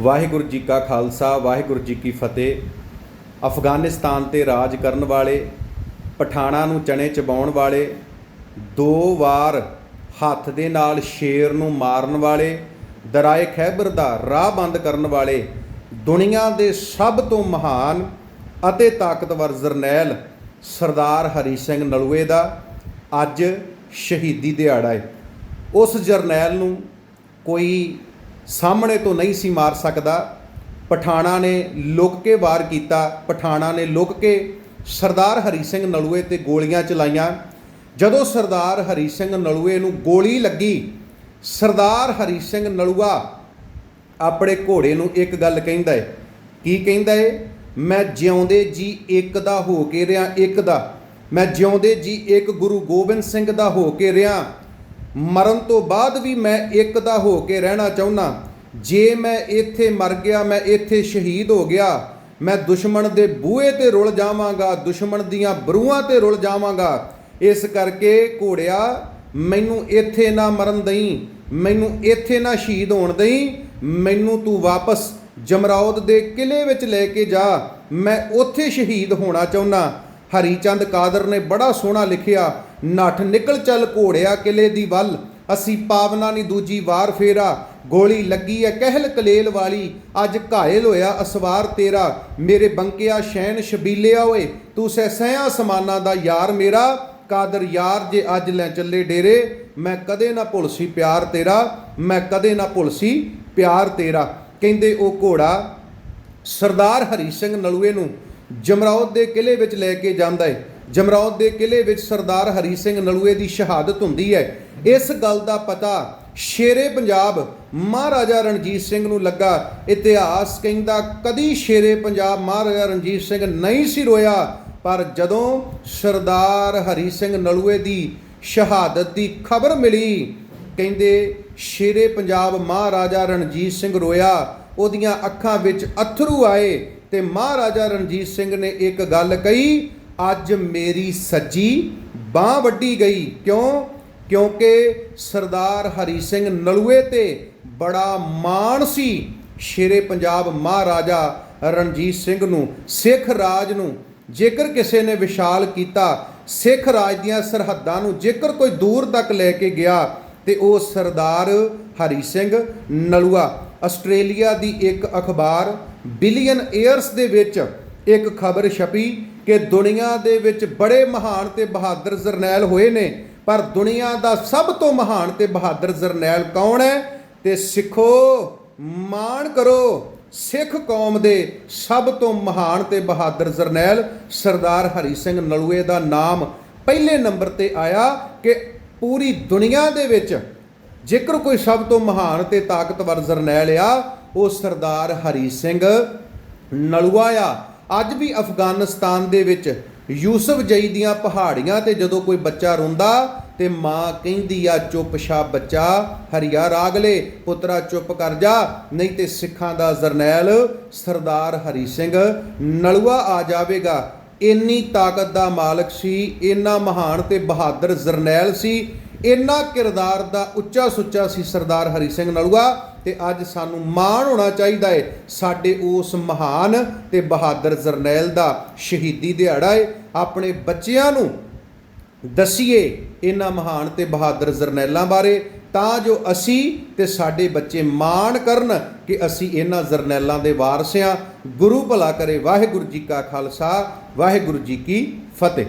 ਵਾਹਿਗੁਰੂ ਜੀ ਕਾ ਖਾਲਸਾ, ਵਾਹਿਗੁਰੂ ਜੀ ਕੀ ਫਤਿਹ। ਅਫਗਾਨਿਸਤਾਨ ਤੇ ਰਾਜ ਕਰਨ ਵਾਲੇ, ਪਠਾਣਾ ਨੂੰ ਚਣੇ ਚਬਾਉਣ ਵਾਲੇ, ਦੋ ਵਾਰ ਹੱਥ ਦੇ ਨਾਲ ਸ਼ੇਰ ਨੂੰ ਮਾਰਨ ਵਾਲੇ, ਦਰਾਏ ਖੈਬਰ ਦਾ ਰਾਹ ਬੰਦ ਕਰਨ ਵਾਲੇ, ਦੁਨੀਆ ਦੇ ਸਭ ਤੋਂ ਮਹਾਨ ਅਤੇ ਤਾਕਤਵਰ ਜਰਨੈਲ ਸਰਦਾਰ ਹਰੀ ਸਿੰਘ ਨਲੂਏ ਦਾ ਅੱਜ ਸ਼ਹੀਦੀ ਦਿਹਾੜਾ ਹੈ। ਉਸ ਜਰਨੈਲ ਨੂੰ ਕੋਈ ਸਾਹਮਣੇ ਤੋਂ ਨਹੀਂ ਸੀ ਮਾਰ ਸਕਦਾ। ਪਠਾਣਾ ਨੇ ਲੁਕ ਕੇ ਵਾਰ ਕੀਤਾ। ਪਠਾਣਾ ਨੇ ਲੁਕ ਕੇ ਸਰਦਾਰ ਹਰੀ ਸਿੰਘ ਨਲੂਏ ਤੇ ਗੋਲੀਆਂ ਚਲਾਈਆਂ। ਜਦੋਂ ਸਰਦਾਰ ਹਰੀ ਸਿੰਘ ਨਲੂਏ ਨੂੰ ਗੋਲੀ ਲੱਗੀ, ਸਰਦਾਰ ਹਰੀ ਸਿੰਘ ਨਲੂਆ ਆਪਣੇ ਘੋੜੇ ਨੂੰ ਇੱਕ ਗੱਲ ਕਹਿੰਦਾ ਏ। ਕੀ ਕਹਿੰਦਾ ਏ? ਮੈਂ ਜਿਉਂਦੇ ਜੀ ਇੱਕ ਦਾ ਹੋ ਕੇ ਰਿਆਂ ਇੱਕ ਦਾ। ਮੈਂ ਜਿਉਂਦੇ ਜੀ ਇੱਕ ਗੁਰੂ ਗੋਬਿੰਦ ਸਿੰਘ ਦਾ ਹੋ ਕੇ ਰਿਆਂ ਮਰਨ ਤੋਂ ਬਾਅਦ ਵੀ ਮੈਂ ਇੱਕ ਦਾ ਹੋ ਕੇ ਰਹਿਣਾ ਚਾਹੁੰਦਾ ਜੇ ਮੈਂ ਇੱਥੇ ਮਰ ਗਿਆ, ਮੈਂ ਇੱਥੇ ਸ਼ਹੀਦ ਹੋ ਗਿਆ। ਮੈਂ ਦੁਸ਼ਮਣ ਦੇ ਬੂਹੇ ਤੇ ਰੁਲ ਜਾਵਾਂਗਾ, ਦੁਸ਼ਮਣ ਦੀਆਂ ਬਰੂਹਾਂ ਤੇ ਰੁਲ ਜਾਵਾਂਗਾ। ਇਸ ਕਰਕੇ ਘੋੜਿਆ, ਮੈਨੂੰ ਇੱਥੇ ਨਾ ਮਰਨ ਦਈ, ਮੈਨੂੰ ਇੱਥੇ ਨਾ ਸ਼ਹੀਦ ਹੋਣ ਦਈ, ਮੈਨੂੰ ਤੂੰ ਵਾਪਸ ਜਮਰੌਦ ਦੇ ਕਿਲੇ ਵਿੱਚ ਲੈ ਕੇ ਜਾ। ਮੈਂ ਉੱਥੇ ਸ਼ਹੀਦ ਹੋਣਾ ਚਾਹੁੰਦਾ ਹਰੀਚੰਦ ਕਾਦਰ ਨੇ ਬੜਾ ਸੋਹਣਾ ਲਿਖਿਆ, ਨੱਠ ਨਿਕਲ ਚੱਲ ਘੋੜਿਆ ਕਿਲੇ ਦੀ ਵੱਲ, ਅਸੀਂ ਪਾਵਨਾ ਨਹੀਂ ਦੂਜੀ ਵਾਰ ਫੇਰਾ, ਗੋਲੀ ਲੱਗੀ ਐ ਕਹਿਲ ਕਲੇਲ ਵਾਲੀ, ਅੱਜ ਘਾਇਲ ਹੋਇਆ ਅਸਵਾਰ ਤੇਰਾ, ਮੇਰੇ ਬੰਕਿਆ ਸ਼ੈਨ ਸ਼ਬੀਲਿਆ ਓਏ, ਤੂੰ ਸਹਿ ਸਹਿਆ ਸਮਾਨਾ ਦਾ ਯਾਰ ਮੇਰਾ, ਕਾਦਰ ਯਾਰ ਜੇ ਅੱਜ ਲੈ ਚੱਲੇ ਡੇਰੇ, ਮੈਂ ਕਦੇ ਨਾ ਭੁੱਲਸੀ ਪਿਆਰ ਤੇਰਾ, ਮੈਂ ਕਦੇ ਨਾ ਭੁੱਲਸੀ ਪਿਆਰ ਤੇਰਾ, ਕਹਿੰਦੇ ਉਹ ਘੋੜਾ, ਸਰਦਾਰ ਹਰੀ ਸਿੰਘ ਨਲੂਏ ਨੂੰ ਜਮਰੌਦ ਦੇ ਕਿਲੇ ਵਿੱਚ ਲੈ ਕੇ ਜਾਂਦਾ ਹੈ ਜਮਰੌਦ ਦੇ ਕਿਲੇ ਵਿੱਚ ਸਰਦਾਰ ਹਰੀ ਸਿੰਘ ਨਲੂਏ ਦੀ ਸ਼ਹਾਦਤ ਹੁੰਦੀ ਹੈ ਇਸ ਗੱਲ ਦਾ ਪਤਾ ਸ਼ੇਰੇ ਪੰਜਾਬ ਮਹਾਰਾਜਾ ਰਣਜੀਤ ਸਿੰਘ ਨੂੰ ਲੱਗਾ। ਇਤਿਹਾਸ ਕਹਿੰਦਾ ਕਦੀ ਸ਼ੇਰੇ ਪੰਜਾਬ ਮਹਾਰਾਜਾ ਰਣਜੀਤ ਸਿੰਘ ਨਹੀਂ ਸੀ ਰੋਇਆ, ਪਰ ਜਦੋਂ ਸਰਦਾਰ ਹਰੀ ਸਿੰਘ ਨਲੂਏ ਦੀ ਸ਼ਹਾਦਤ ਦੀ ਖਬਰ ਮਿਲੀ, ਕਹਿੰਦੇ ਸ਼ੇਰੇ ਪੰਜਾਬ ਮਹਾਰਾਜਾ ਰਣਜੀਤ ਸਿੰਘ ਰੋਇਆ, ਉਹਦੀਆਂ ਅੱਖਾਂ ਵਿੱਚ ਅਥਰੂ ਆਏ ਤੇ ਮਹਾਰਾਜਾ ਰਣਜੀਤ ਸਿੰਘ ਨੇ ਇੱਕ ਗੱਲ ਕਹੀ, ਅੱਜ ਮੇਰੀ ਸੱਜੀ ਬਾਹ ਵੱਡੀ ਗਈ। ਕਿਉਂ? ਕਿਉਂਕਿ ਸਰਦਾਰ ਹਰੀ ਸਿੰਘ ਨਲੂਏ ਤੇ ਬੜਾ ਮਾਣ ਸੀ ਸ਼ੇਰੇ ਪੰਜਾਬ ਮਹਾਰਾਜਾ ਰਣਜੀਤ ਸਿੰਘ ਨੂੰ, ਸਿੱਖ ਰਾਜ ਨੂੰ। ਜੇਕਰ ਕਿਸੇ ਨੇ ਵਿਸ਼ਾਲ ਕੀਤਾ, ਸਿੱਖ ਰਾਜ ਦੀਆਂ ਸਰਹੱਦਾਂ ਨੂੰ ਜੇਕਰ ਕੋਈ ਦੂਰ ਤੱਕ ਲੈ ਕੇ ਗਿਆ, ਤੇ ਉਹ ਸਰਦਾਰ ਹਰੀ ਸਿੰਘ ਨਲੂਆ। ਆਸਟ੍ਰੇਲੀਆ ਦੀ ਇੱਕ ਅਖਬਾਰ ਬਿਲੀਅਨ ਏਅਰਸ ਦੇ ਵਿੱਚ ਇੱਕ ਖਬਰ ਛਪੀ ਕਿ ਦੁਨੀਆ ਦੇ ਵਿੱਚ ਬੜੇ ਮਹਾਨ ਤੇ ਬਹਾਦਰ ਜਰਨੈਲ ਹੋਏ ਨੇ, ਪਰ ਦੁਨੀਆ ਦਾ ਸਭ ਤੋਂ ਮਹਾਨ ਤੇ ਬਹਾਦਰ ਜਰਨੈਲ ਕੌਣ ਹੈ? ਤੇ ਸਿੱਖੋ, ਮਾਣ ਕਰੋ, ਸਿੱਖ ਕੌਮ ਦੇ ਸਭ ਤੋਂ ਮਹਾਨ ਤੇ ਬਹਾਦਰ ਜਰਨੈਲ ਸਰਦਾਰ ਹਰੀ ਸਿੰਘ ਨਲੂਏ ਦਾ ਨਾਮ ਪਹਿਲੇ ਨੰਬਰ ਤੇ ਆਇਆ ਕਿ ਪੂਰੀ ਦੁਨੀਆ ਦੇ ਵਿੱਚ ਜੇਕਰ ਕੋਈ ਸਭ ਤੋਂ ਮਹਾਨ ਤੇ ਤਾਕਤਵਰ ਜਰਨੈਲ ਆ, ਉਹ ਸਰਦਾਰ ਹਰੀ ਸਿੰਘ ਨਲੂਆ ਆ। ਅੱਜ ਵੀ ਅਫਗਾਨਿਸਤਾਨ ਦੇ ਵਿੱਚ ਯੂਸਫ ਜਈ ਦੀਆਂ ਪਹਾੜੀਆਂ ਤੇ ਜਦੋਂ ਕੋਈ ਬੱਚਾ ਰੋਂਦਾ, ਤੇ ਮਾਂ ਕਹਿੰਦੀ ਆ, ਚੁੱਪ ਛਾ ਬੱਚਾ, ਹਰੀਆ ਰਾਗਲੇ ਪੁੱਤਰਾ ਚੁੱਪ ਕਰ ਜਾ। ਨਹੀਂ ਤੇ ਸਿੱਖਾਂ ਦਾ ਜਰਨੈਲ ਸਰਦਾਰ ਹਰੀ ਸਿੰਘ ਨਲੂਆ ਆ ਜਾਵੇਗਾ। ਇੰਨੀ ਤਾਕਤ ਦਾ ਮਾਲਕ ਸੀ, ਇੰਨਾ ਮਹਾਨ ਤੇ ਬਹਾਦਰ ਜਰਨੈਲ ਸੀ ਇੰਨਾ ਕਿਰਦਾਰ ਦਾ ਉੱਚਾ ਸੁੱਚਾ ਸੀ ਸਰਦਾਰ ਹਰੀ ਸਿੰਘ ਨਲੂਆ ਤੇ ਅੱਜ ਸਾਨੂੰ ਮਾਣ ਹੋਣਾ ਚਾਹੀਦਾ ਹੈ ਸਾਡੇ ਉਸ ਮਹਾਨ ਤੇ ਬਹਾਦਰ ਜਰਨੈਲ ਦਾ ਸ਼ਹੀਦੀ ਦਿਹਾੜਾ ਹੈ ਆਪਣੇ ਬੱਚਿਆਂ ਨੂੰ ਦਸੀਏ ਇਹਨਾਂ ਮਹਾਨ ਤੇ ਬਹਾਦਰ ਜਰਨੈਲਾਂ ਬਾਰੇ। ਤਾਂ ਜੋ ਅਸੀਂ ਤੇ ਸਾਡੇ ਬੱਚੇ ਮਾਣ ਕਰਨ ਕਿ ਅਸੀਂ ਇਹਨਾਂ ਜਰਨੈਲਾਂ ਦੇ ਵਾਰਸ ਹਾਂ ਗੁਰੂ ਭਲਾ ਕਰੇ। ਵਾਹਿਗੁਰੂ ਜੀ ਕਾ ਖਾਲਸਾ। ਵਾਹਿਗੁਰੂ ਜੀ ਕੀ ਫਤਿਹ।